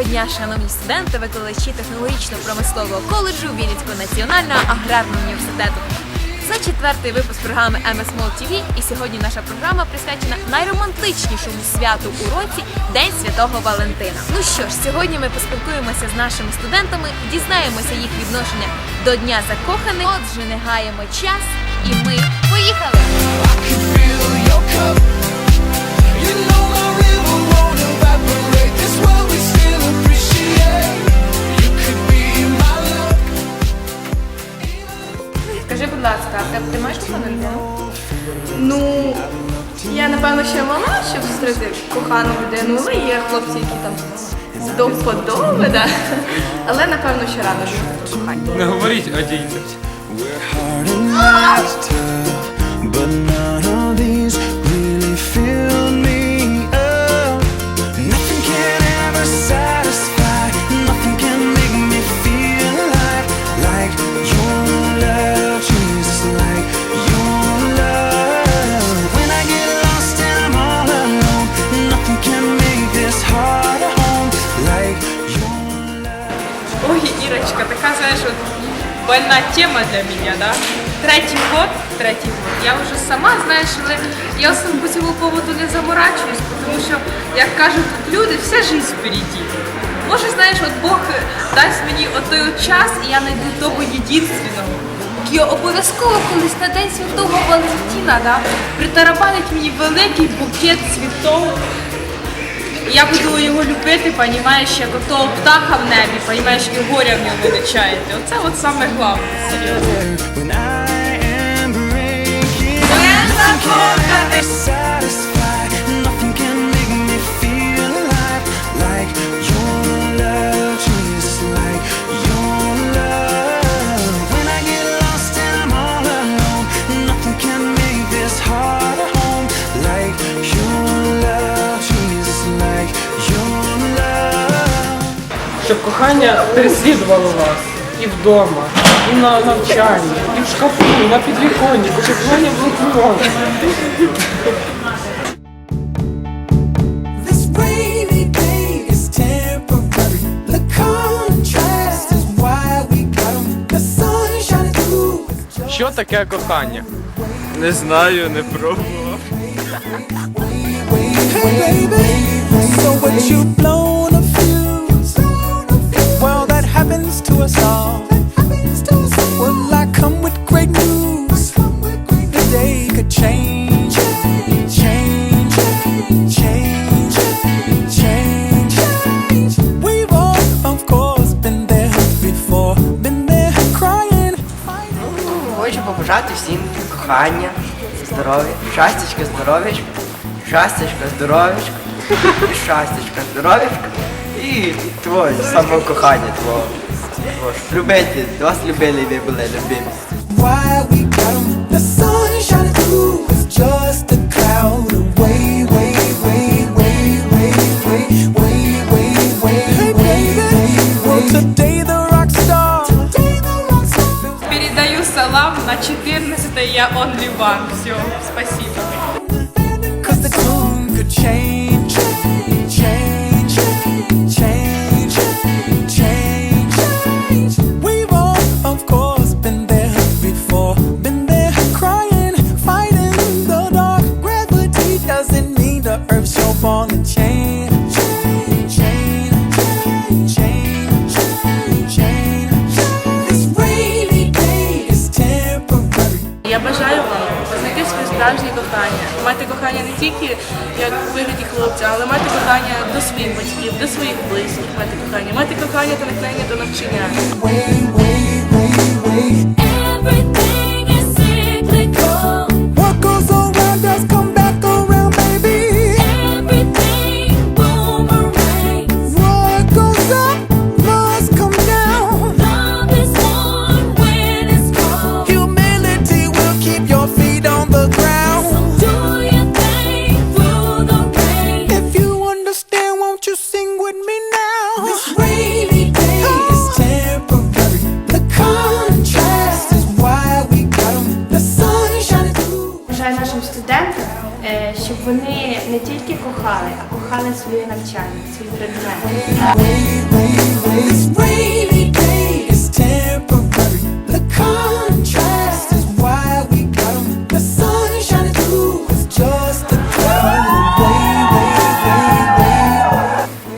Доброго дня, шановні студенти, викладачі технологічно-промислового коледжу Вінницького національного аграрного університету. Це четвертий випуск програми MS Mall TV, і сьогодні наша програма присвячена найромантичнішому святу у році День Святого Валентина. Ну що ж, сьогодні ми поспілкуємося з нашими студентами, дізнаємося їх відношення до Дня закоханих. Отже, не гаємо час, і ми поїхали! Ну, я напевно ще мала, щоб зустріти кохану людину, але є хлопці, які там до вподоби, да? але напевно ще рано що кохання. Не говоріть а дітях. Такая, знаешь, вот больная тема для меня, да? Третій год, третій год. Я вже сама, знаєш, але я сам по цьому поводу не заморачуюсь, тому що, як кажуть тут люди, вся життя впереді. Може, знаєш, от Бог дасть мені отой от час, і я знайду того єдинственного. який обов'язково колись на День Святого Валентина, да, притарабанить мені великий букет цвітов. Я буду його любити, понімаєш, як отого птаха в небі, понімаєш, і горя в ньому не. Оце от саме головне, серйозно. Щоб кохання переслідувало вас і вдома, і на навчанні, і в шкафу, і на підвіконні, щоб кохання було кругом. Що таке кохання? Не знаю, не пробував. Побажати всім кохання, здоров'я, щастячка, здоров'ячка, щастячка, здоров'ячка, щастячка, здоров'ячка, і твоє саме кохання твого. Твого ж. Любити, вас любили, ви були любимі. 14 я only one. Все, спасибо. Справжнє кохання, мати кохання не тільки як у вигляді хлопця, але мати кохання до своїх батьків, до своїх близьких, мати кохання, мати кохання та натхнення до навчання. A cloud away, way, way, way.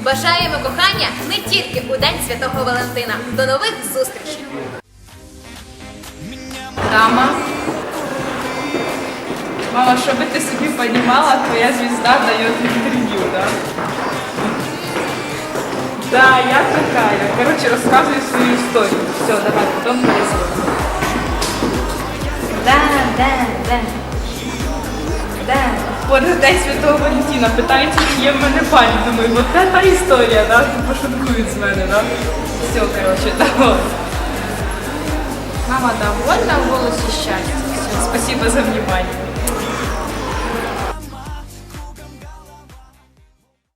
Бажаємо кохання не тільки у День Святого Валентина. До нових зустрічей! Дама. Мама, щоб ти собі понімала, твоя звізда дає інтерв'ю, да? Да, я такая. Короче, розказую свою історію. Все, давай, потім перезвонимо. Да, да, да. Да. Боже, День Святого Валентина. Питається, чи є в мене пані. Думаю, вот це та історія, да? Пошуткують з мене, да? Все, короче, давай. Мама довольна в голосі щастя. Все, спасибо за внимание.